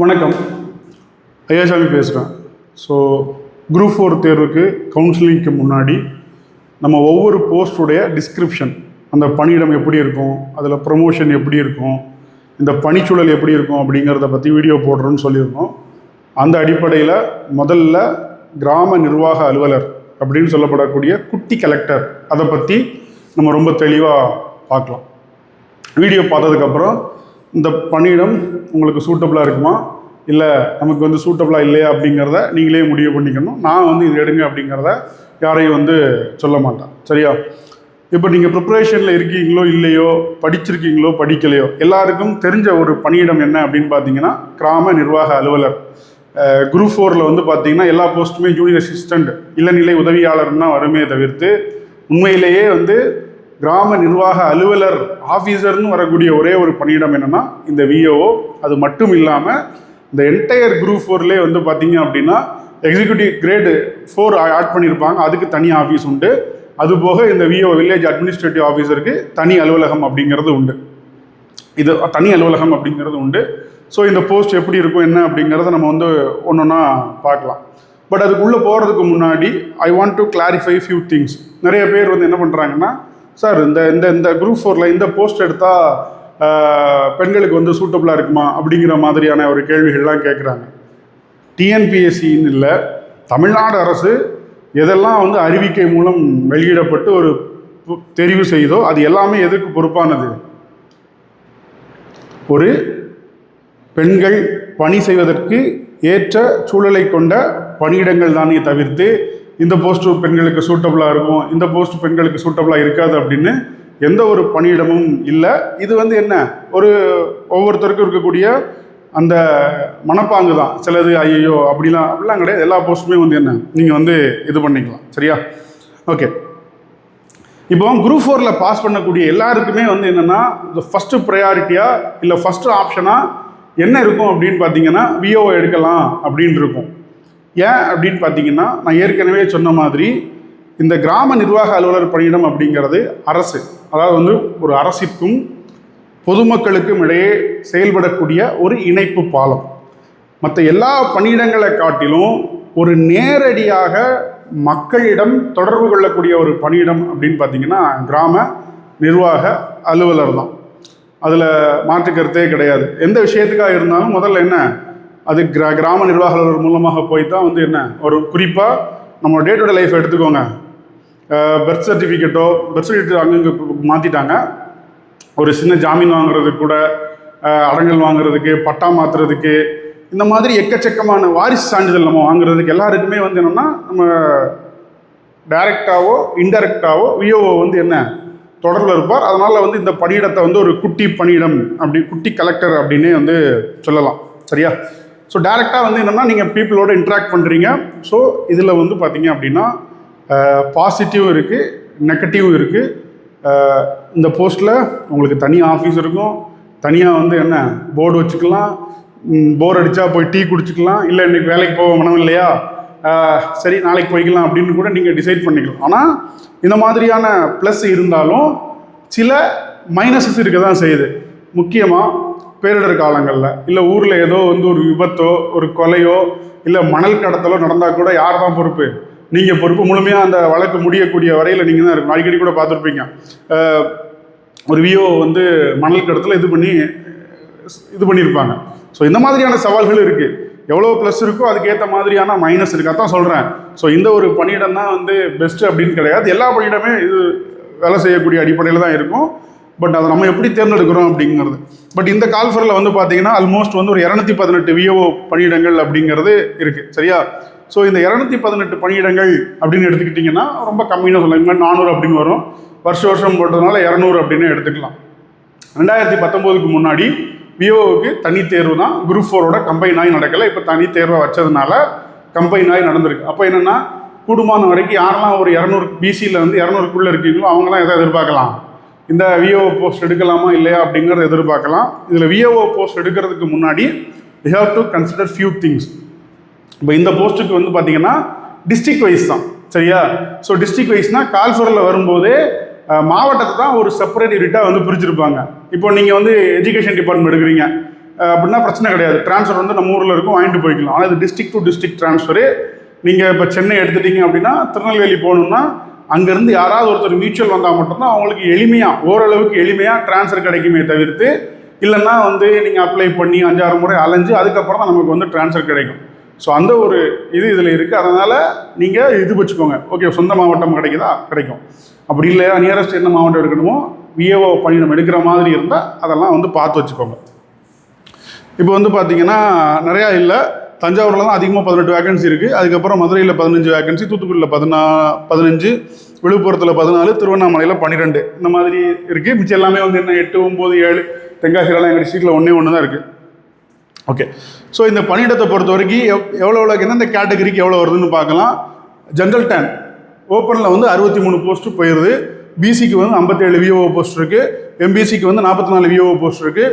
வணக்கம். ஐயாசாமி பேசுகிறேன் so group four தேர்வுக்கு கவுன்சிலிங்க்கு முன்னாடி நம்ம ஒவ்வொரு போஸ்டுடைய டிஸ்கிரிப்ஷன் அந்த பணியிடம் எப்படி இருக்கும் அதில் ப்ரொமோஷன் எப்படி இருக்கும் இந்த பணிச்சூழல் எப்படி இருக்கும் அப்படிங்கிறத பற்றி வீடியோ போடுறோன்னு சொல்லியிருக்கோம். அந்த அடிப்படையில் முதல்ல கிராம நிர்வாக அலுவலர் அப்படின்னு சொல்லப்படக்கூடிய குட்டி கலெக்டர் அதை பற்றி நம்ம ரொம்ப தெளிவாக பார்க்கலாம். வீடியோ பார்த்ததுக்கப்புறம் இந்த பணியிடம் உங்களுக்கு சூட்டபுளாக இருக்குமா? இல்லை நமக்கு வந்து சூட்டபுளாக இல்லையா அப்படிங்கிறத நீங்களே முடிவு பண்ணிக்கணும். நான் வந்து இது எடுங்க அப்படிங்கிறத யாரையும் வந்து சொல்ல மாட்டேன். சரியா? இப்போ நீங்கள் ப்ரிப்பரேஷனில் இருக்கீங்களோ இல்லையோ படிச்சிருக்கீங்களோ படிக்கலையோ எல்லாருக்கும் தெரிஞ்ச ஒரு பணியிடம் என்ன அப்படின்னு பார்த்தீங்கன்னா கிராம நிர்வாக அலுவலர். குரூப் ஃபோரில் வந்து பார்த்தீங்கன்னா எல்லா போஸ்ட்டுமே ஜூனியர் அசிஸ்டண்ட் இளநிலை உதவியாளர்னா வருமே தவிர்த்து உண்மையிலேயே வந்து கிராம நிர்வாக அலுவலர் ஆஃபீஸர்னு வரக்கூடிய ஒரே ஒரு பணியிடம் என்னன்னா இந்த விஓஓ அது மட்டும் இல்லாமல் இந்த என்டையர் குரூப் ஃபோர்லேயே வந்து பார்த்தீங்க அப்படின்னா எக்ஸிக்யூட்டிவ் கிரேடு ஃபோர் ஆட் பண்ணியிருப்பாங்க அதுக்கு தனி ஆஃபீஸ் உண்டு. அதுபோக இந்த விஓ வில்லேஜ் அட்மினிஸ்ட்ரேட்டிவ் ஆஃபீஸருக்கு தனி அலுவலகம் அப்படிங்கிறது உண்டு. இது தனி அலுவலகம் அப்படிங்கிறது உண்டு. ஸோ இந்த போஸ்ட் எப்படி இருக்கும் என்ன அப்படிங்கிறத நம்ம வந்து ஒன்று ஒன்றா பார்க்கலாம். பட் அதுக்குள்ளே போகிறதுக்கு முன்னாடி I want to clarify few things நிறைய பேர் வந்து என்ன பண்ணுறாங்கன்னா சார் இந்த இந்த இந்த குரூப் ஃபோரில் இந்த போஸ்ட் எடுத்தால் பெண்களுக்கு வந்து சூட்டபுளாக இருக்குமா? அப்படிங்கிற மாதிரியான ஒரு கேள்விகள்லாம் கேட்குறாங்க டிஎன்பிஎஸ்சின்னு இல்லை தமிழ்நாடு அரசு எதெல்லாம் வந்து அறிவிக்கை மூலம் வெளியிடப்பட்டு ஒரு பு- தெரிவு செய்தோ அது எல்லாமே எதுக்கு பொறுப்பானது? ஒரு பெண்கள் பணி செய்வதற்கு ஏற்ற சூழலை கொண்ட பணியிடங்கள் தானே தவிர்த்து இந்த போஸ்ட் பெண்களுக்கு சூட்டபுளாக இருக்கும் இந்த போஸ்ட் பெண்களுக்கு சூட்டபுளாக இருக்காது அப்படின்னு எந்த ஒரு பணியிடமும் இல்லை. இது வந்து என்ன? ஒரு ஒவ்வொருத்தருக்கும் இருக்கக்கூடிய அந்த மனப்பாங்கு தான். சிலது ஐயோ அப்படிலாம் அப்படிலாம் கிடையாது. எல்லா போஸ்ட்டுமே வந்து என்ன? நீங்கள் வந்து இது பண்ணிக்கலாம். சரியா? ஓகே இப்போ குரூப் ஃபோரில் பாஸ் பண்ணக்கூடிய எல்லாருக்குமே வந்து என்னென்னா இந்த ஃபஸ்ட்டு ப்ரையாரிட்டியாக இல்லை ஃபஸ்ட்டு ஆப்ஷனாக என்ன இருக்கும் அப்படின்னு பார்த்தீங்கன்னா விஓ எடுக்கலாம் அப்படின்னு இருக்கும். ஏன் அப்படின்னு பார்த்தீங்கன்னா நான் ஏற்கனவே சொன்ன மாதிரி இந்த கிராம நிர்வாக அலுவலர் பணியிடம் அப்படிங்கிறது அரசு. அதாவது வந்து ஒரு அரசிற்கும் பொதுமக்களுக்கும் இடையே செயல்படக்கூடிய ஒரு இணைப்பு பாலம். மற்ற எல்லா பணியிடங்களை காட்டிலும் ஒரு நேரடியாக மக்களிடம் தொடர்பு கொள்ளக்கூடிய ஒரு பணியிடம் அப்படின்னு பார்த்தீங்கன்னா கிராம நிர்வாக அலுவலர் தான். அதில் மாற்று கருத்தே கிடையாது. எந்த விஷயத்துக்காக இருந்தாலும் முதல்ல என்ன? அது கிரா கிராம நிர்வாக மூலமாக போய் தான் வந்து என்ன ஒரு குறிப்பாக நம்ம டே டு டே லைஃப் எடுத்துக்கோங்க. பர்த் சர்டிஃபிகேட்டோ பர்த் சர்டிஃபிகேட் அங்கங்கே மாற்றிட்டாங்க ஒரு சின்ன ஜாமீன் வாங்குறதுக்கு கூட அடங்கல் வாங்குறதுக்கு பட்டா மாற்றுறதுக்கு இந்த மாதிரி எக்கச்சக்கமான வாரிசு சான்றிதழ் நம்ம வாங்குறதுக்கு எல்லாருக்குமே வந்து என்னென்னா நம்ம டைரக்டாவோ இன்டெரக்டாவோ விஓஓ வந்து என்ன தொடர்பில் இருப்பார். அதனால் வந்து இந்த பணியிடத்தை வந்து ஒரு குட்டி பணியிடம் அப்படி குட்டி கலெக்டர் அப்படின்னே வந்து சொல்லலாம். சரியா? ஸோ டேரெக்டாக வந்து என்னென்னா நீங்கள் பீப்புளோட இன்ட்ராக்ட் பண்ணுறீங்க ஸோ இதில் வந்து பார்த்தீங்க அப்படின்னா பாசிட்டிவ் இருக்குது நெகட்டிவ் இருக்குது இந்த போஸ்ட்டில் உங்களுக்கு தனி ஆஃபீஸ் இருக்கும். தனியாக வந்து என்ன போர்டு வச்சுக்கலாம். போர் அடித்தா போய் டீ குடிச்சிக்கலாம். இல்லை இன்றைக்கி வேலைக்கு போக மனம் இல்லையா? சரி நாளைக்கு போய்க்கலாம் அப்படின்னு கூட நீங்கள் டிசைட் பண்ணிக்கலாம். ஆனால் இந்த மாதிரியான ப்ளஸ் இருந்தாலும் சில மைனஸஸ் இருக்க தான் செய்யுது. முக்கியமாக பேரிடர் காலங்களில். இல்லை ஊரில் ஏதோ வந்து ஒரு விபத்தோ ஒரு கொலையோ இல்லை மணல் கடத்தலோ நடந்தால் கூட யார் தான் பொறுப்பு? நீங்கள் பொறுப்பு முழுமையாக அந்த வழக்கு முடியக்கூடிய வரையில் நீங்கள் தான் இருக்கும் அடிக்கடி கூட பார்த்துருப்பீங்க. ஒரு விஓ வந்து மணல் கடத்தல இது பண்ணி இது பண்ணியிருப்பாங்க ஸோ இந்த மாதிரியான சவால்கள் இருக்குது எவ்வளோ ப்ளஸ் இருக்கோ அதுக்கேற்ற மாதிரியான மைனஸ் இருக்குது அதான் சொல்கிறேன் ஸோ இந்த ஒரு பணியிடம் தான் வந்து பெஸ்ட்டு அப்படின்னு கிடையாது. எல்லா பணியிடமே இது வேலை செய்யக்கூடிய அடிப்படையில் தான் இருக்கும். பட் அதை நம்ம எப்படி தேர்ந்தெடுக்கிறோம் அப்படிங்கிறது. பட் இந்த கால்ஃபரில் வந்து பார்த்தீங்கன்னா ஆல்மோஸ்ட் வந்து ஒரு இரநூத்தி பதினெட்டு விஓ பணியிடங்கள் அப்படிங்கிறது இருக்குது சரியா? ஸோ இந்த இரநூத்தி பதினெட்டு பணியிடங்கள் அப்படின்னு எடுத்துக்கிட்டிங்கன்னா ரொம்ப கம்மின்னு சொல்லலாம். நானூறு அப்படின்னு வரும். வருஷ வருஷம் போட்டதுனால இரநூறு அப்படின்னு எடுத்துக்கலாம். ரெண்டாயிரத்தி பத்தொம்போதுக்கு முன்னாடி விஓவுக்கு தனி தேர்வு தான். குரூப் ஃபோரோட கம்பைன் ஆகி நடக்கலை. இப்போ தனி தேர்வை வச்சதுனால கம்பைன் ஆகி நடந்திருக்கு. அப்போ என்னென்னா கூடுமான வரைக்கும் யாரெல்லாம் ஒரு இரநூறு பிசியில் வந்து இரநூறுக்குள்ளே இருக்கீங்களோ அவங்களாம் எதை எதிர்பார்க்கலாம்? இந்த விஓ போஸ்ட் எடுக்கலாமா இல்லையா அப்படிங்கிறத எதிர்பார்க்கலாம். இதில் விஓ போஸ்ட் எடுக்கிறதுக்கு முன்னாடி you have to consider few things இப்போ இந்த போஸ்ட்டுக்கு வந்து பார்த்தீங்கன்னா டிஸ்ட்ரிக்ட் வைஸ் தான். சரியா? ஸோ டிஸ்ட்ரிக்ட் வைஸ்னால் கால்ஃபரில் வரும்போதே மாவட்டத்தை தான் ஒரு செப்பரேட் யூனிட்டாக வந்து பிரிச்சிருப்பாங்க. இப்போ நீங்கள் வந்து எஜுகேஷன் டிபார்ட்மெண்ட் எடுக்கிறீங்க. அப்படின்னா பிரச்சனை கிடையாது. ட்ரான்ஸ்ஃபர் வந்து நம்ம ஊரில் இருக்கும் வாங்கிட்டு போய்க்கலாம். ஆனால் இது டிஸ்ட்ரிக்ட் டு டிஸ்ட்ரிக்ட் டிரான்ஸ்ஃபரு நீங்கள் இப்போ சென்னை எடுத்துட்டீங்க அப்படின்னா திருநெல்வேலி போகணுன்னா அங்கேருந்து யாராவது ஒருத்தர் மியூச்சுவல் வந்தால் மட்டும்தான் அவங்களுக்கு எளிமையாக ஓரளவுக்கு எளிமையாக ட்ரான்ஸ்ஃபர் கிடைக்குமே தவிர்த்து இல்லைன்னா வந்து நீங்கள் அப்ளை பண்ணி அஞ்சாறு முறை அலைஞ்சு அதுக்கப்புறம் தான் நமக்கு வந்து ட்ரான்ஸ்ஃபர் கிடைக்கும். ஸோ அந்த ஒரு இது இதில் இருக்குது அதனால் நீங்கள் இது வச்சுக்கோங்க. ஓகே சொந்த மாவட்டம் கிடைக்குதா? கிடைக்கும். அப்படி இல்லை நியரஸ்ட் என்ன மாவட்டம் எடுக்கணுமோ விஏஓ நம்ம எடுக்கிற மாதிரி இருந்தால் அதெல்லாம் வந்து பார்த்து வச்சுக்கோங்க. இப்போ வந்து பார்த்திங்கன்னா நிறையா இல்லை. தஞ்சாவூரில் தான் அதிகமாக பதினெட்டு வேகன்சி இருக்குது அதுக்கப்புறம் மதுரையில் பதினஞ்சு வேகன்சி தூத்துக்குடியில் பதினா பதினஞ்சு விழுப்புரத்தில் பதினாலு திருவண்ணாமலையில் பன்னிரெண்டு இந்த மாதிரி இருக்குது மிச்சம் எல்லாமே வந்து என்ன எட்டு ஒம்பது ஏழு தென்காசிலலாம் எங்கள் டிஸ்ட்ரிக்டில் ஒன்றே ஒன்று தான் இருக்குது ஓகே ஸோ இந்த பணியிடத்தை பொறுத்த வரைக்கும் எவ் எவ்வளோ எவ்வளோ எந்தெந்த கேட்டகரிக்கு எவ்வளோ வருதுன்னு பார்க்கலாம். ஜென்ரல் டேன் ஓப்பனில் வந்து அறுபத்தி மூணு போஸ்ட்டு போயிடுது பிசிக்கு வந்து ஐம்பத்தேழு விஓஓ போஸ்ட் இருக்குது எம்பிசிக்கு வந்து நாற்பத்தி நாலு விஓஓ போஸ்ட் இருக்குது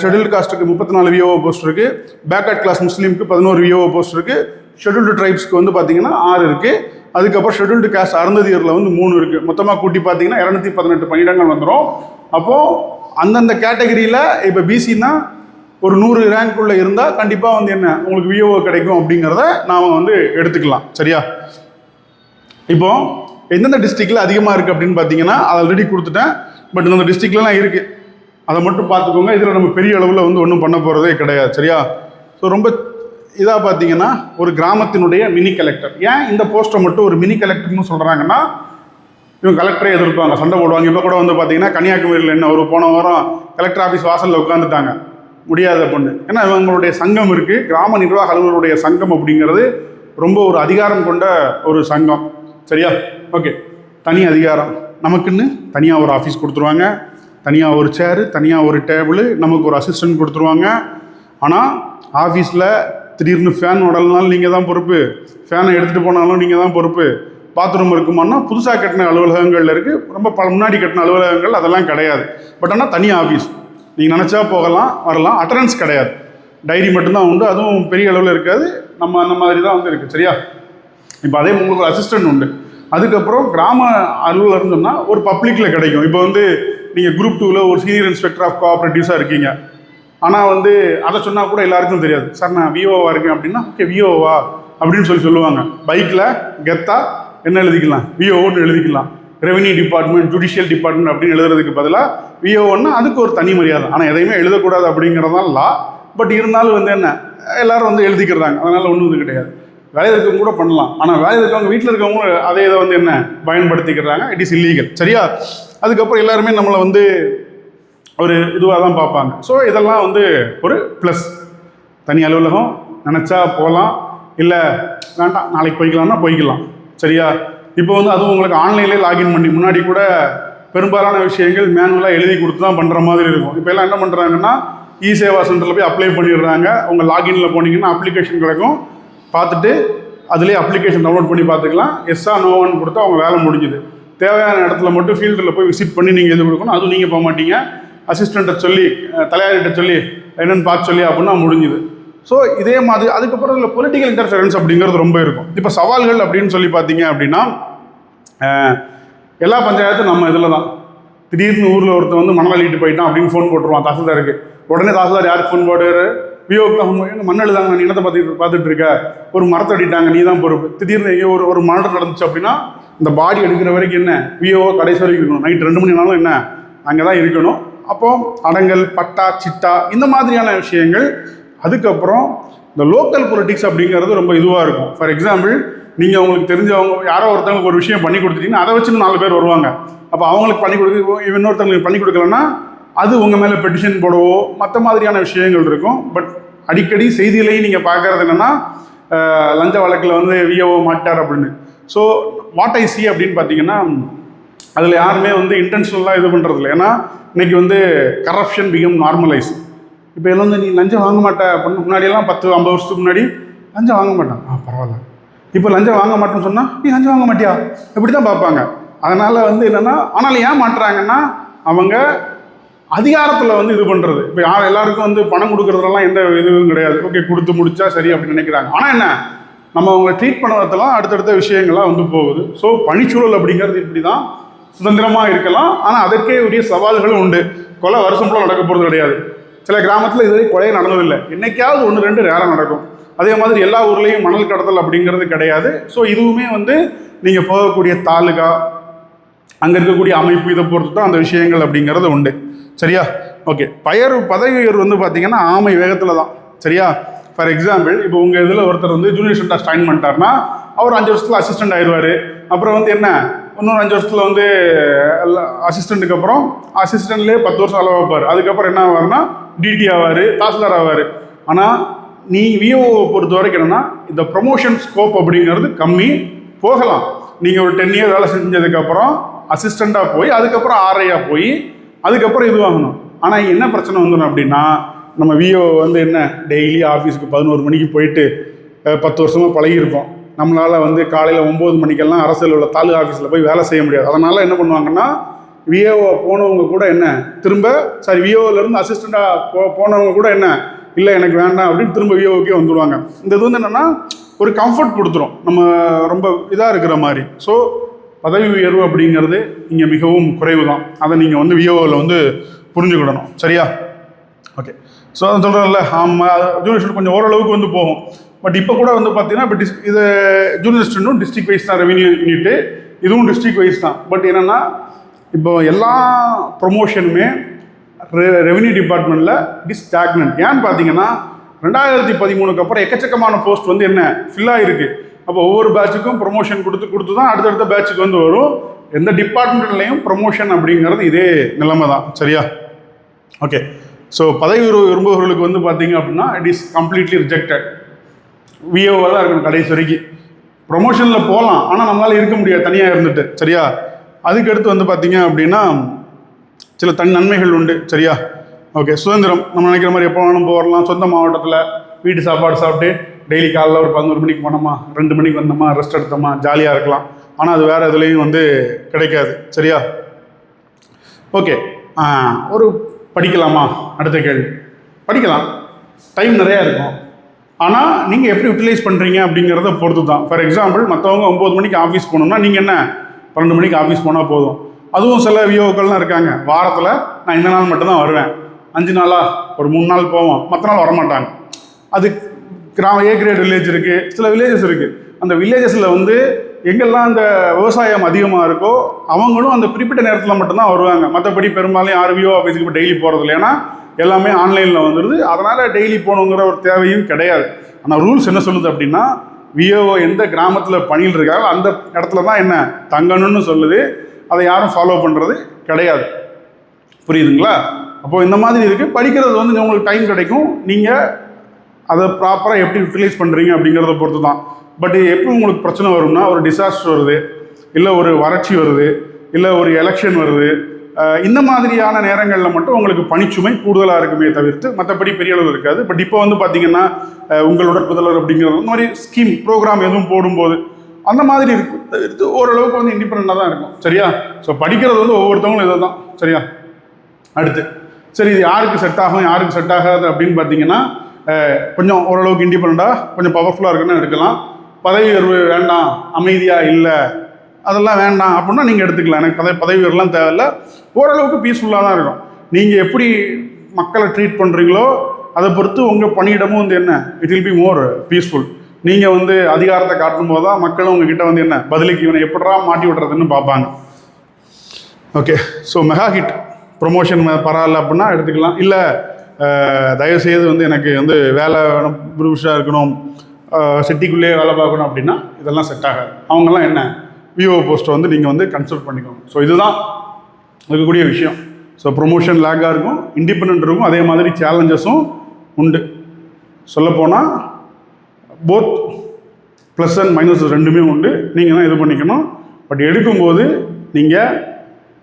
ஷெட்யூல்டு காஸ்ட்டுக்கு முப்பத்தி நாலு விஓஓ போஸ்ட் இருக்குது பேக்அட் கிளாஸ் முஸ்லீமுக்கு பதினோரு விஓஓ போஸ்ட் இருக்குது ஷெட்யூல்டு ட்ரைப்ஸ்க்கு வந்து பார்த்தீங்கன்னா ஆறு இருக்குது அதுக்கப்புறம் ஷெட்யூல்டு காஸ்ட் அருந்ததியரில் வந்து மூணு இருக்குது மொத்தமாக கூட்டி பார்த்தீங்கன்னா இரநூத்தி பதினெட்டு பணியிடங்கள் வந்துடும் அப்போது அந்தந்த கேட்டகரியில் இப்போ பிசின்னா ஒரு நூறு ரேங்க்குள்ளே இருந்தால் கண்டிப்பாக வந்து என்ன உங்களுக்கு விஓஓ கிடைக்கும் அப்படிங்கிறத நாம் வந்து எடுத்துக்கலாம். சரியா? இப்போ எந்தெந்த டிஸ்ட்ரிக்டில் அதிகமாக இருக்குது அப்படின்னு பார்த்தீங்கன்னா அது ஆல்ரெடி கொடுத்துட்டேன். பட் இந்த டிஸ்ட்ரிக்ட்லாம் இருக்குது அதை மட்டும் பார்த்துக்கோங்க. இதில் நம்ம பெரிய அளவில் வந்து ஒன்றும் பண்ண போகிறதே கிடையாது. சரியா? ஸோ ரொம்ப இதாக பார்த்தீங்கன்னா ஒரு கிராமத்தினுடைய மினி கலெக்டர் ஏன் இந்த போஸ்ட்டை மட்டும் ஒரு மினி கலெக்டர்னு சொல்கிறாங்கன்னா இவங்க கலெக்டரே எதிர்ப்பாங்க. சண்டை போடுவாங்க. இப்போ கூட வந்து பார்த்தீங்கன்னா கன்னியாகுமரியில் என்ன ஒரு போன வாரம் கலெக்டர் ஆஃபீஸ் வாசலில் உட்காந்துட்டாங்க முடியாத பொண்ணு. ஏன்னா இவங்களுடைய சங்கம் இருக்குது கிராம நிர்வாக அலுவலருடைய சங்கம் அப்படிங்கிறது ரொம்ப ஒரு அதிகாரம் கொண்ட ஒரு சங்கம். சரியா? ஓகே தனி அதிகாரம். நமக்குன்னு தனியாக ஒரு ஆஃபீஸ் கொடுத்துருவாங்க. தனியாக ஒரு சேரு தனியாக ஒரு டேபிள் நமக்கு ஒரு அசிஸ்டன்ட் கொடுத்துருவாங்க. ஆனால் ஆஃபீஸில் திடீர்னு ஃபேன் உடல்னாலும் நீங்கள் தான் பொறுப்பு. ஃபேனை எடுத்துகிட்டு போனாலும் நீங்கள் தான் பொறுப்பு. பாத்ரூம் இருக்குமான்னா புதுசாக கட்டின அலுவலகங்கள் இருக்குது ரொம்ப பல முன்னாடி கட்டின அலுவலகங்கள் அதெல்லாம் கிடையாது. பட் ஆனால் தனி ஆஃபீஸ் நீங்கள் நினச்சா போகலாம் வரலாம். அட்டரன்ஸ் கிடையாது. டைரி மட்டும்தான் உண்டு. அதுவும் பெரிய அளவில் இருக்காது. நம்ம அந்த மாதிரி தான் வந்து இருக்குது சரியா? இப்போ அதே உங்களுக்கு ஒரு அசிஸ்டன்ட் உண்டு. அதுக்கப்புறம் கிராம அலுவலர்னு சொன்னால் ஒரு பப்ளிக்கில் கிடைக்கும். இப்போ வந்து நீங்கள் குரூப் டூவில் ஒரு சீனியர் இன்ஸ்பெக்டர் ஆஃப் கோஆப்ரேட்டிவ்ஸாக இருக்கீங்க. ஆனால் வந்து அதை சொன்னால் கூட எல்லாருக்கும் தெரியாது. சார் நான் விஓவா இருக்கேன். அப்படின்னா ஓகே விஓவா அப்படின்னு சொல்லி சொல்லுவாங்க. பைக்கில் கெத்தா என்ன எழுதிக்கலாம்? விஓன்னு எழுதிக்கலாம். ரெவன்யூ டிபார்ட்மெண்ட் ஜுடிஷியல் டிபார்ட்மெண்ட் அப்படின்னு எழுதுறதுக்கு பதிலாக விஓன்னா அதுக்கு ஒரு தனி மரியாதை. ஆனால் எதையுமே எழுதக்கூடாது அப்படிங்கிறதான் லா பட் இருந்தாலும் வந்து என்ன எல்லாரும் வந்து எழுதிக்கிறாங்க. அதனால் ஒன்றும் இது கிடையாது. வேலை இருக்கவங்க கூட பண்ணலாம். ஆனால் வேலை இருக்கவங்க வீட்டில் இருக்கவங்க அதே இதை வந்து என்ன பயன்படுத்திக்கிறாங்க? இட் இஸ் இல்லீகல் சரியா? அதுக்கப்புறம் எல்லாருமே நம்மளை வந்து ஒரு இதுவாக தான் பார்ப்பாங்க. ஸோ இதெல்லாம் வந்து ஒரு ப்ளஸ் தனி அலுவலகம் நினச்சா போகலாம் இல்லை வேண்டாம் நாளைக்கு போய்க்கலாம்னா போய்க்கலாம். சரியா? இப்போ வந்து அதுவும் உங்களுக்கு ஆன்லைன்லேயே லாகின் பண்ணி முன்னாடி கூட பெரும்பாலான விஷயங்கள் மேனுவலாக எழுதி கொடுத்து தான் பண்ணுற மாதிரி இருக்கும். இப்போ எல்லாம் என்ன பண்ணுறாங்கன்னா இ சேவா சென்டரில் போய் அப்ளை பண்ணிடுறாங்க. உங்கள் லாகின்ல போனீங்கன்னா அப்ளிகேஷன் கிடைக்கும். பார்த்துட்டு அதுலேயே அப்ளிகேஷன் டவுன்லோட் பண்ணி பார்த்துக்கலாம். எஸ்ஸா நோவான்னு கொடுத்தா அவங்க வேலை முடிஞ்சுது. தேவையான இடத்துல மட்டும் ஃபீல்டில் போய் விசிட் பண்ணி நீங்கள் இது கொடுக்கணும். அதுவும் நீங்கள் போக மாட்டீங்க. அசிஸ்டண்ட்டை சொல்லி அஹ், தலையாரிட்ட சொல்லி என்னென்னு பார்த்து சொல்லி அப்படின்னா முடிஞ்சுது. ஸோ இதே மாதிரி அதுக்கப்புறம் இதில் பொலிட்டிக்கல் இன்டர்ஃபரன்ஸ் அப்படிங்கிறது ரொம்ப இருக்கும். இப்போ சவால்கள் அப்படின்னு சொல்லி பார்த்தீங்க அப்படின்னா எல்லா பஞ்சாயத்தும் நம்ம இதில் தான். திடீர்னு ஊரில் ஒருத்தன் வந்து மணல் அள்ளிட்டு போயிட்டான் அப்படின்னு ஃபோன் போட்டுருவான். தாசில்தாருக்கு உடனே தாசில்தார் யாருக்கு ஃபோன் போடுறாரு? வியோக்கு அவங்க மண் எழுதாங்க நீ நிலத்தை பார்த்துட்டு பார்த்துட்டு இருக்க? ஒரு மரத்தை அடிட்டாங்க நீ தான் பொறுப்பு. திடீர்னு எங்கேயோ ஒரு ஒரு மரணம் நடந்துச்சு அப்படின்னா இந்த பாடி எடுக்கிற வரைக்கும் என்ன? விஓ கடைசி வரைக்கும் இருக்கணும். நைட் ரெண்டு மணி நாளும் என்ன? அங்கே தான் இருக்கணும். அப்போ அடங்கல் பட்டா சிட்டா இந்த மாதிரியான விஷயங்கள். அதுக்கப்புறம் இந்த லோக்கல் பொலிட்டிக்ஸ் அப்படிங்கிறது ரொம்ப இதுவாக இருக்கும். ஃபார் எக்ஸாம்பிள் நீங்கள் உங்களுக்கு தெரிஞ்சவங்க யாரோ ஒருத்தவங்களுக்கு ஒரு விஷயம் பண்ணி கொடுத்துட்டீங்கன்னா அதை வச்சு நாலு பேர் வருவாங்க. அப்போ அவங்களுக்கு பண்ணி கொடுக்க இன்னொருத்தவங்களுக்கு பண்ணி கொடுக்கலன்னா அது உங்கள் மேலே பெட்டிஷன் போடவோ மற்ற மாதிரியான விஷயங்கள் இருக்கும். பட் அடிக்கடி செய்தியிலையும் நீங்கள் பார்க்கறது என்னென்னா லஞ்ச வழக்கில் வந்து விஏஓ மாட்டார் அப்படின்னு. ஸோ வாட் ஐ சி அப்படின்னு பார்த்தீங்கன்னா அதில் யாருமே வந்து இன்டென்ஷனலாக இது பண்ணுறது இல்லை. ஏன்னா இன்றைக்கி வந்து கரப்ஷன் பிகம் நார்மலைஸ் இப்போ எல்லாம் வந்து நீ லஞ்சம் வாங்க மாட்டேன் அப்படின்னு முன்னாடியெல்லாம் பத்து ஐம்பது வருஷத்துக்கு முன்னாடி லஞ்சம் வாங்க மாட்டான். ஆ பரவாயில்ல. இப்போ லஞ்சம் வாங்க மாட்டேன்னு சொன்னால் நீ லஞ்சம் வாங்க மாட்டியா? இப்படி தான் பார்ப்பாங்க. அதனால் வந்து என்னென்னா ஆனால் ஏன் மாட்டுறாங்கன்னா அவங்க அதிகாரத்தில் வந்து இது பண்ணுறது இப்போ யார் எல்லாருக்கும் வந்து பணம் கொடுக்குறதுலாம் எந்த இதுவும் கிடையாது. ஓகே கொடுத்து முடிச்சா சரி அப்படின்னு நினைக்கிறாங்க. ஆனால் என்ன? நம்ம அவங்களை ட்ரீட் பண்ணுறதுலாம் அடுத்தடுத்த விஷயங்கள்லாம் வந்து போகுது. ஸோ பணிச்சூழல் அப்படிங்கிறது இப்படி தான் சுதந்திரமாக இருக்கலாம். ஆனால் அதற்கே உரிய சவால்களும் உண்டு. கொலை வருஷம் ஃபுல்லாக நடக்க போகிறது கிடையாது. சில கிராமத்தில் இதுவரை கொலை நடந்ததில்லை. என்னைக்காவது ஒன்று ரெண்டு நேரம் நடக்கும். அதே மாதிரி எல்லா ஊர்லேயும் மணல் கடத்தல் அப்படிங்கிறது கிடையாது. ஸோ இதுவுமே வந்து நீங்கள் போகக்கூடிய தாலுகா அங்கே இருக்கக்கூடிய அமைப்பு இதை பொறுத்து தான் அந்த விஷயங்கள் அப்படிங்கிறது உண்டு. சரியா? ஓகே பயர் பதவி உயர்வு வந்து பார்த்தீங்கன்னா ஆமை வேகத்தில் தான் சரியா? ஃபார் எக்ஸாம்பிள் இப்போ உங்கள் இதில் ஒருத்தர் வந்து ஜூனியர் ஸ்டூடெண்டாக ஸ்டாயின் பண்ணிட்டாருன்னா அவர் அஞ்சு வருஷத்தில் அசிஸ்டன்ட் ஆயிடுவார். அப்புறம் வந்து என்ன? இன்னொரு அஞ்சு வருஷத்தில் வந்து அசிஸ்டண்ட்டுக்கு அப்புறம் அசிஸ்டண்ட்லேயே பத்து வருஷம் அளவு வைப்பார் அதுக்கப்புறம் என்ன ஆவார்னா டிடி ஆவார் தாசில்தார் ஆவார். ஆனால் நீ விஓவை பொறுத்த வரைக்கும் என்னென்னா இந்த ப்ரொமோஷன் ஸ்கோப் அப்படிங்கிறது கம்மி போகலாம். நீங்கள் ஒரு டென் இயர் வேலை செஞ்சதுக்கப்புறம் அசிஸ்டண்ட்டாக போய் அதுக்கப்புறம் ஆர்ஐயாக போய் அதுக்கப்புறம் இதுவாகணும் ஆனால் என்ன பிரச்சனை வந்துடும் அப்படின்னா நம்ம விஓ வந்து என்ன டெய்லி ஆஃபீஸுக்கு பதினோரு மணிக்கு போயிட்டு பத்து வருஷமாக பழகியிருப்போம் நம்மளால் வந்து காலையில் ஒம்பது மணிக்கெல்லாம் அரசியல் உள்ள தாலுகா ஆஃபீஸில் போய் வேலை செய்ய முடியாது. அதனால் என்ன பண்ணுவாங்கன்னா விஏஓ போனவங்க கூட என்ன திரும்ப சாரி விஓவிலேருந்து அசிஸ்டண்ட்டாக போ போனவங்க கூட என்ன இல்லை எனக்கு வேண்டாம் அப்படின்னு திரும்ப விஓக்கே வந்துடுவாங்க இந்த இது வந்து என்னென்னா ஒரு கம்ஃபர்ட் கொடுத்துரும். நம்ம ரொம்ப இதாக இருக்கிற மாதிரி. ஸோ பதவி உயர்வு அப்படிங்கிறது இங்கே மிகவும் குறைவு தான் அதை நீங்கள் வந்து விஓவில் வந்து புரிஞ்சுக்கிடணும். சரியா? ஓகே ஸோ அதை சொல்கிறேன்ல ஆமாம் ஜூனியர் கொஞ்சம் ஓரளவுக்கு வந்து போகும். பட் இப்போ கூட வந்து பார்த்தீங்கன்னா இப்போ டிஸ் இது ஜூனியர் ஸ்டூடெண்ட்டும் டிஸ்ட்ரிக்ட் வைஸ் தான் ரெவன்யூ யூனிட்டு இதுவும் டிஸ்ட்ரிக்ட் வைஸ் தான். பட் என்னென்னா இப்போ எல்லா ப்ரொமோஷனுமே ரெவன்யூ டிபார்ட்மெண்ட்டில் டிஸ் ஸ்டாக்னன்ட் ஏன்னு பார்த்தீங்கன்னா ரெண்டாயிரத்தி பதிமூணுக்கு அப்புறம் எக்கச்சக்கமான போஸ்ட் வந்து என்ன? ஃபில்லாகிருக்கு அப்போ ஒவ்வொரு பேட்சுக்கும் ப்ரொமோஷன் கொடுத்து கொடுத்து தான் அடுத்தடுத்த பேட்சுக்கு வந்து வரும். எந்த டிபார்ட்மெண்ட்லேயும் ப்ரொமோஷன் அப்படிங்கிறது இதே நிலைமை தான் சரியா? ஓகே ஸோ பதவி உயர்வு விரும்புபவர்களுக்கு வந்து பார்த்தீங்க அப்படின்னா இட் இஸ் கம்ப்ளீட்லி ரிஜெக்டட் விஓவாக தான் இருக்கணும் கடைசி வரைக்கும். ப்ரொமோஷனில் போகலாம் ஆனால் நம்மளால் இருக்க முடியாது தனியாக இருந்துட்டு. சரியா? அதுக்கடுத்து வந்து பார்த்தீங்க அப்படின்னா சில தன் நன்மைகள் உண்டு. சரியா? ஓகே சுதந்திரம் நம்ம நினைக்கிற மாதிரி எப்போ வேணும் போகலாம். சொந்த மாவட்டத்தில் வீட்டு சாப்பாடு சாப்பிட்டு டெய்லி காலைல ஒரு பதினோரு மணிக்கு போனோமா ரெண்டு மணிக்கு வந்தோமா ரெஸ்ட் எடுத்தோமா ஜாலியாக இருக்கலாம். ஆனால் அது வேறு எதுலேயும் வந்து கிடைக்காது. சரியா? ஓகே ஒரு படிக்கலாமா? அடுத்த கேள்வி. படிக்கலாம். டைம் நிறையா இருக்கும். ஆனால் நீங்கள் எப்படி யூட்டிலைஸ் பண்ணுறீங்க அப்படிங்கிறத பொறுத்து தான் ஃபார் எக்ஸாம்பிள் மற்றவங்க ஒம்பது மணிக்கு ஆஃபீஸ் போகணும்னா நீங்கள் என்ன? பன்னெண்டு மணிக்கு ஆஃபீஸ் போனால் போதும். அதுவும் சில வியோக்கள்லாம் இருக்காங்க. வாரத்தில் நான் இந்த நாள் மட்டும்தான் வருவேன். அஞ்சு நாளாக ஒரு மூணு நாள் போவோம். மற்ற நாள் வரமாட்டாங்க. அது கிராம ஏ கிரேட் வில்லேஜ் இருக்குது சில வில்லேஜஸ் இருக்குது அந்த வில்லேஜஸில் வந்து எங்கெல்லாம் அந்த விவசாயம் அதிகமாக இருக்கோ அவங்களும் அந்த குறிப்பிட்ட நேரத்தில் மட்டும்தான் வருவாங்க. மற்றபடி பெரும்பாலும் யாரும் விஓ ஆஃபீஸுக்கு இப்போ டெய்லி போகிறது இல்லைன்னா எல்லாமே ஆன்லைனில் வந்துடுது அதனால் டெய்லி போகணுங்கிற ஒரு தேவையும் கிடையாது. ஆனால் ரூல்ஸ் என்ன சொல்லுது அப்படின்னா விஓஓ எந்த கிராமத்தில் பணியில் இருக்காங்களோ அந்த இடத்துல தான் என்ன தங்கணும்னு சொல்லுது. அதை யாரும் ஃபாலோ பண்ணுறது கிடையாது. புரியுதுங்களா? அப்போது இந்த மாதிரி இருக்குது படிக்கிறது வந்து உங்களுக்கு டைம் கிடைக்கும். நீங்கள் அதை ப்ராப்பராக எப்படி யூட்டிலைஸ் பண்ணுறீங்க அப்படிங்கிறத பொறுத்து தான் பட் எப்போ உங்களுக்கு பிரச்சனை வரும்னா ஒரு டிசாஸ்டர் வருது இல்லை ஒரு வறட்சி வருது இல்லை ஒரு எலெக்ஷன் வருது இந்த மாதிரியான நேரங்களில் மட்டும் உங்களுக்கு பணிச்சுமை கூடுதலாக இருக்குமே தவிர்த்து மற்றபடி பெரிய அளவு இருக்காது. பட் இப்போ வந்து பார்த்தீங்கன்னா அஹ் புதலர் அப்படிங்கிறது இந்த மாதிரி ஸ்கீம் ப்ரோக்ராம் எதுவும் போடும்போது அந்த மாதிரி இருக்கு தவிர்த்து ஓரளவுக்கு வந்து இண்டிபெண்டாக தான் இருக்கும். சரியா? ஸோ படிக்கிறது வந்து ஒவ்வொருத்தவங்களும் இதை தான் சரியா? அடுத்து சரி இது யாருக்கு செட் ஆகும் யாருக்கு செட் ஆகாது அப்படின்னு பார்த்தீங்கன்னா கொஞ்சம் ஓரளவுக்கு இண்டிபெண்ட்டாக கொஞ்சம் பவர்ஃபுல்லாக இருக்குன்னு எடுக்கலாம். பதவி உயர்வு வேண்டாம் அமைதியாக இல்லை அதெல்லாம் வேண்டாம் அப்படின்னா நீங்கள் எடுத்துக்கலாம். எனக்கு பதவி பதவி உயர்வுலாம் தேவையில்ல. ஓரளவுக்கு பீஸ்ஃபுல்லாக தான் இருக்கும். நீங்கள் எப்படி மக்களை ட்ரீட் பண்ணுறீங்களோ அதை பொறுத்து உங்கள் பணியிடமும் வந்து என்ன? It will be more peaceful நீங்கள் வந்து அதிகாரத்தை காட்டும் போது தான் மக்களும் உங்ககிட்ட வந்து என்ன? பதிலுக்கு இவனை எப்படா மாட்டி விடுறதுன்னு பார்ப்பாங்க. Okay so mega hit promotion பரவாயில்ல அப்படின்னா எடுத்துக்கலாம். இல்லை தயவுசெய்து வந்து எனக்கு வந்து வேலை வேணும் புருஷாக இருக்கணும் சிட்டிக்குள்ளேயே வேலை பார்க்கணும் அப்படின்னா இதெல்லாம் செட் ஆகாது. அவங்கெல்லாம் என்ன? விஓ போஸ்ட்டை வந்து நீங்கள் வந்து கன்சல்ட் பண்ணிக்கோங்க. ஸோ இதுதான் இருக்கக்கூடிய விஷயம். ஸோ ப்ரொமோஷன் லேக்காக இருக்கும் இண்டிபெண்ட் இருக்கும் அதே மாதிரி சேலஞ்சஸும் உண்டு. சொல்லப்போனால் போத் ப்ளஸ் அண்ட் மைனஸ் ரெண்டுமே உண்டு. நீங்கள் தான் இது பண்ணிக்கணும். பட் எடுக்கும்போது நீங்கள்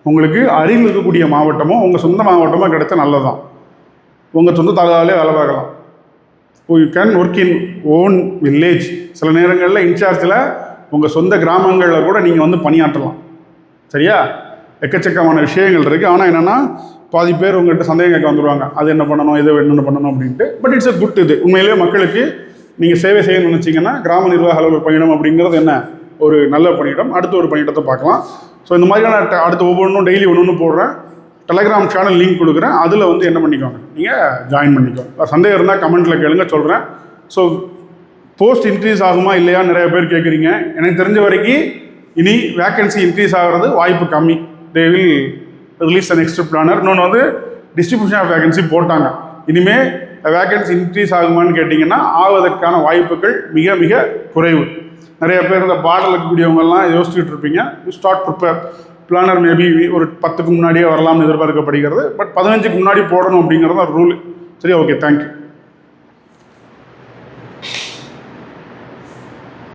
உங்களுக்கு அருகில் இருக்கக்கூடிய மாவட்டமோ உங்கள் சொந்த மாவட்டமோ கிடைச்சா நல்லதுதான். உங்கள் சொந்த தாலுகாவிலே வேலை பார்க்கலாம். You can work in own village சில நேரங்களில் இன்சார்ஜில் உங்கள் சொந்த கிராமங்களில் கூட நீங்கள் வந்து பணியாற்றலாம். சரியா? எக்கச்சக்கமான விஷயங்கள் இருக்குது ஆனால் என்னென்னா பாதி பேர் உங்கள்கிட்ட சந்தேகம் கேட்க வந்துடுவாங்க அது என்ன பண்ணணும்? இது என்னென்ன பண்ணணும்? அப்படின்ட்டு. பட் இட்ஸ் அ குட் இது. உண்மையிலேயே மக்களுக்கு நீங்கள் சேவை செய்யணும்னு நினச்சிங்கன்னா கிராம நிர்வாக அலுவலர் பணியிடம் அப்படிங்கிறது என்ன? ஒரு நல்ல பணியிடம். அடுத்த ஒரு பணியிடத்தை பார்க்கலாம். ஸோ இந்த மாதிரியான அடுத்த ஒவ்வொன்றும் டெய்லி ஒன்று ஒன்று போடுறேன். டெலகிராம் சேனல் லிங்க் கொடுக்குறேன். அதில் வந்து என்ன பண்ணிக்கோங்க? நீங்கள் ஜாயின் பண்ணிக்கோங்க. சந்தேகம் இருந்தால் கமெண்ட்டில் கேளுங்க சொல்கிறேன் ஸோ போஸ்ட் இன்க்ரீஸ் ஆகுமா இல்லையா நிறைய பேர் கேட்குறீங்க எனக்கு தெரிஞ்ச வரைக்கும் இனி வேக்கன்சி இன்க்ரீஸ் ஆகிறது வாய்ப்பு கம்மி. They will release a next planner இன்னொன்று வந்து டிஸ்ட்ரிபியூஷன் ஆஃப் வேகன்சி போட்டாங்க. இனிமேல் வேகன்சி இன்க்ரீஸ் ஆகுமான்னு கேட்டிங்கன்னா ஆவதற்கான வாய்ப்புகள் மிக மிக குறைவு. நிறைய பேர் இந்த பாடல் இருக்கக்கூடியவங்கெல்லாம் யோசிச்சுட்டு இருப்பீங்க. ஸ்டார்ட் ப்ரிப்பேர் பிளானர் மேபி ஒரு பத்துக்கு முன்னாடியே வரலாம்னு எதிர்பார்க்கப்படுகிறது. பட் பதினஞ்சுக்கு முன்னாடி போடணும் அப்படிங்கிறது ரூல் சரி ஓகே தேங்க்யூ